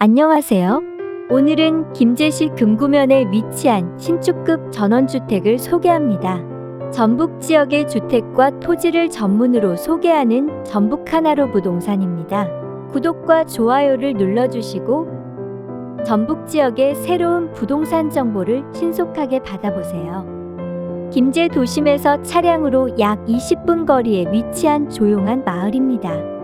안녕하세요. 오늘은 김제시 금구면에 위치한 신축급 전원주택을 소개합니다. 전북 지역의 주택과 토지를 전문으로 소개하는 전북 하나로 부동산입니다. 구독과 좋아요를 눌러주시고 전북 지역의 새로운 부동산 정보를 신속하게 받아보세요. 김제 도심에서 차량으로 약 20분 거리에 위치한 조용한 마을입니다.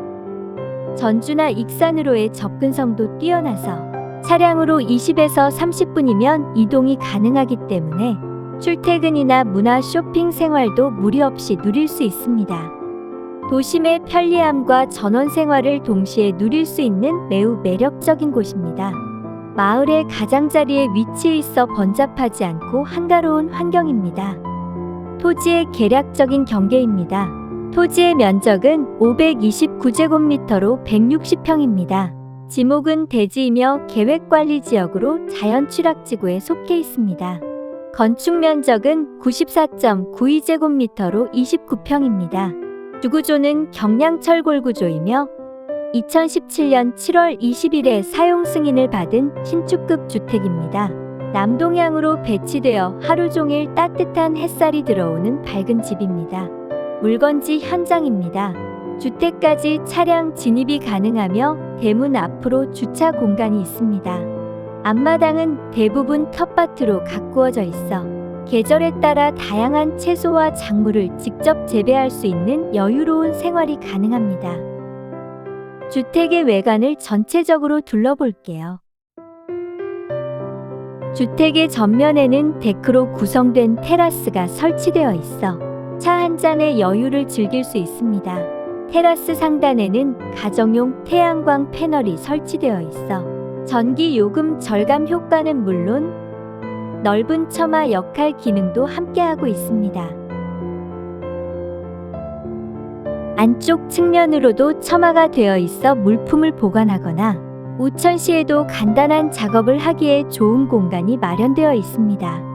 전주나 익산으로의 접근성도 뛰어나서 차량으로 20에서 30분이면 이동이 가능하기 때문에 출퇴근이나 문화 쇼핑 생활도 무리 없이 누릴 수 있습니다. 도심의 편리함과 전원 생활을 동시에 누릴 수 있는 매우 매력적인 곳입니다. 마을의 가장자리에 위치해 있어 번잡하지 않고 한가로운 환경입니다. 토지의 계략적인 경계입니다. 토지의 면적은 529제곱미터로 160평입니다. 지목은 대지이며 계획관리지역으로 자연취락지구에 속해 있습니다. 건축 면적은 94.92제곱미터로 29평입니다. 주구조는 경량철 골 구조이며 2017년 7월 20일에 사용 승인을 받은 신축급 주택입니다. 남동향으로 배치되어 하루 종일 따뜻한 햇살이 들어오는 밝은 집입니다. 물건지 현장입니다. 주택까지 차량 진입이 가능하며 대문 앞으로 주차 공간이 있습니다. 앞마당은 대부분 텃밭으로 가꾸어져 있어 계절에 따라 다양한 채소와 작물을 직접 재배할 수 있는 여유로운 생활이 가능합니다. 주택의 외관을 전체적으로 둘러볼게요. 주택의 전면에는 데크로 구성된 테라스가 설치되어 있어 차 한 잔의 여유를 즐길 수 있습니다. 테라스 상단에는 가정용 태양광 패널이 설치되어 있어 전기 요금 절감 효과는 물론 넓은 처마 역할 기능도 함께하고 있습니다. 안쪽 측면으로도 처마가 되어 있어 물품을 보관하거나 우천시에도 간단한 작업을 하기에 좋은 공간이 마련되어 있습니다.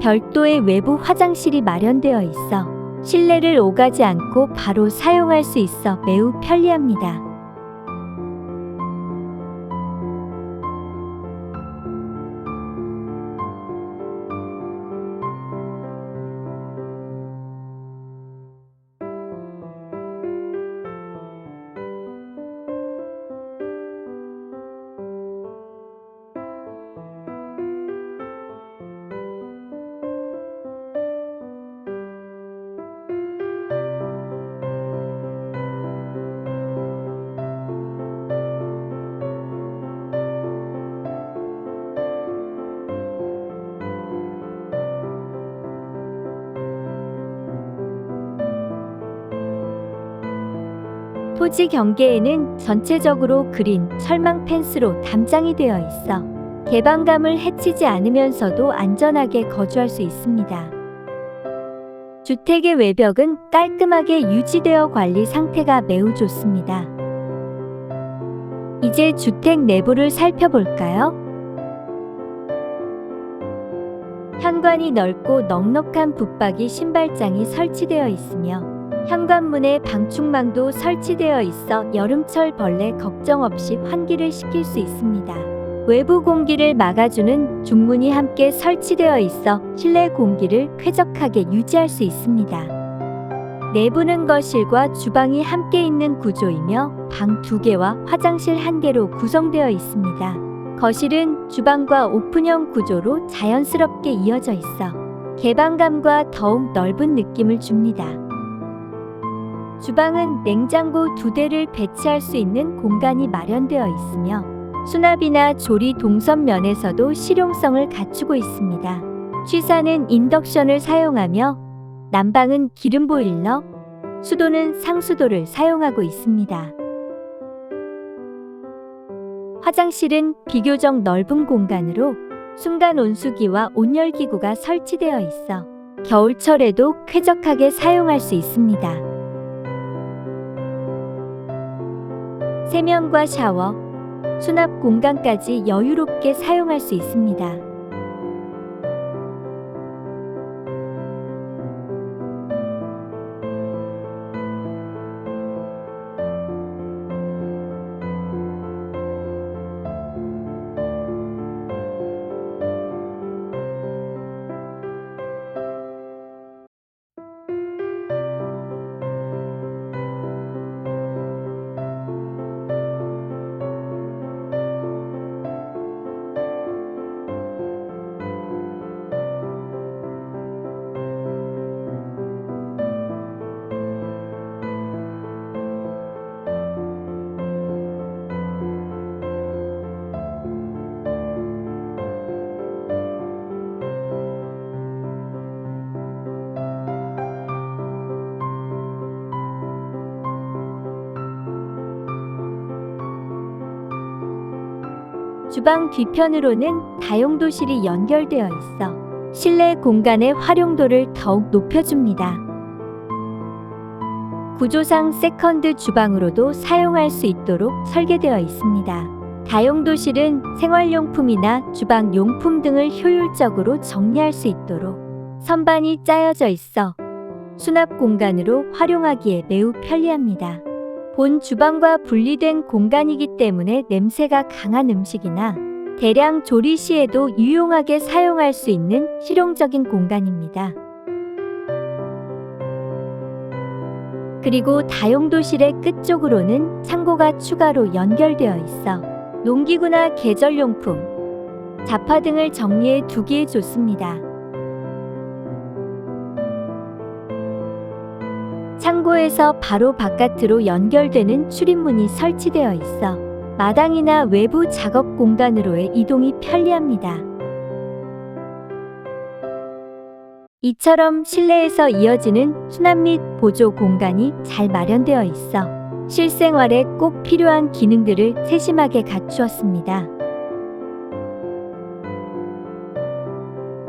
별도의 외부 화장실이 마련되어 있어 실내를 오가지 않고 바로 사용할 수 있어 매우 편리합니다. 토지 경계에는 전체적으로 그린 철망 펜스로 담장이 되어 있어 개방감을 해치지 않으면서도 안전하게 거주할 수 있습니다. 주택의 외벽은 깔끔하게 유지되어 관리 상태가 매우 좋습니다. 이제 주택 내부를 살펴볼까요? 현관이 넓고 넉넉한 붙박이 신발장이 설치되어 있으며 현관문에 방충망도 설치되어 있어 여름철 벌레 걱정 없이 환기를 시킬 수 있습니다. 외부 공기를 막아주는 중문이 함께 설치되어 있어 실내 공기를 쾌적하게 유지할 수 있습니다. 내부는 거실과 주방이 함께 있는 구조이며 방두 개와 화장실 한 개로 구성되어 있습니다. 거실은 주방과 오픈형 구조로 자연스럽게 이어져 있어 개방감과 더욱 넓은 느낌을 줍니다. 주방은 냉장고 두 대를 배치할 수 있는 공간이 마련되어 있으며 수납이나 조리 동선 면에서도 실용성을 갖추고 있습니다. 취사는 인덕션을 사용하며 난방은 기름 보일러, 수도는 상수도를 사용하고 있습니다. 화장실은 비교적 넓은 공간으로 순간 온수기와 온열기구가 설치되어 있어 겨울철에도 쾌적하게 사용할 수 있습니다. 세면과 샤워, 수납 공간까지 여유롭게 사용할 수 있습니다. 주방 뒤편으로는 다용도실이 연결되어 있어 실내 공간의 활용도를 더욱 높여줍니다. 구조상 세컨드 주방으로도 사용할 수 있도록 설계되어 있습니다. 다용도실은 생활용품이나 주방용품 등을 효율적으로 정리할 수 있도록 선반이 짜여져 있어 수납 공간으로 활용하기에 매우 편리합니다. 본 주방과 분리된 공간이기 때문에 냄새가 강한 음식이나 대량 조리 시에도 유용하게 사용할 수 있는 실용적인 공간입니다. 그리고 다용도실의 끝쪽으로는 창고가 추가로 연결되어 있어 농기구나 계절용품, 잡화 등을 정리해 두기에 좋습니다. 창고에서 바로 바깥으로 연결되는 출입문이 설치되어 있어 마당이나 외부 작업 공간으로의 이동이 편리합니다. 이처럼 실내에서 이어지는 수납 및 보조 공간이 잘 마련되어 있어 실생활에 꼭 필요한 기능들을 세심하게 갖추었습니다.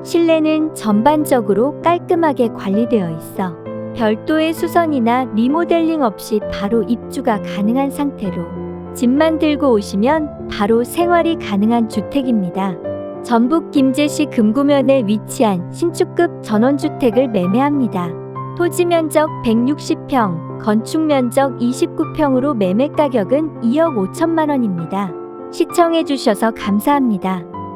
실내는 전반적으로 깔끔하게 관리되어 있어 별도의 수선이나 리모델링 없이 바로 입주가 가능한 상태로 집만 들고 오시면 바로 생활이 가능한 주택입니다. 전북 김제시 금구면에 위치한 신축급 전원주택을 매매합니다. 토지 면적 160평, 건축 면적 29평으로 매매 가격은 2억 5천만 원입니다. 시청해 주셔서 감사합니다.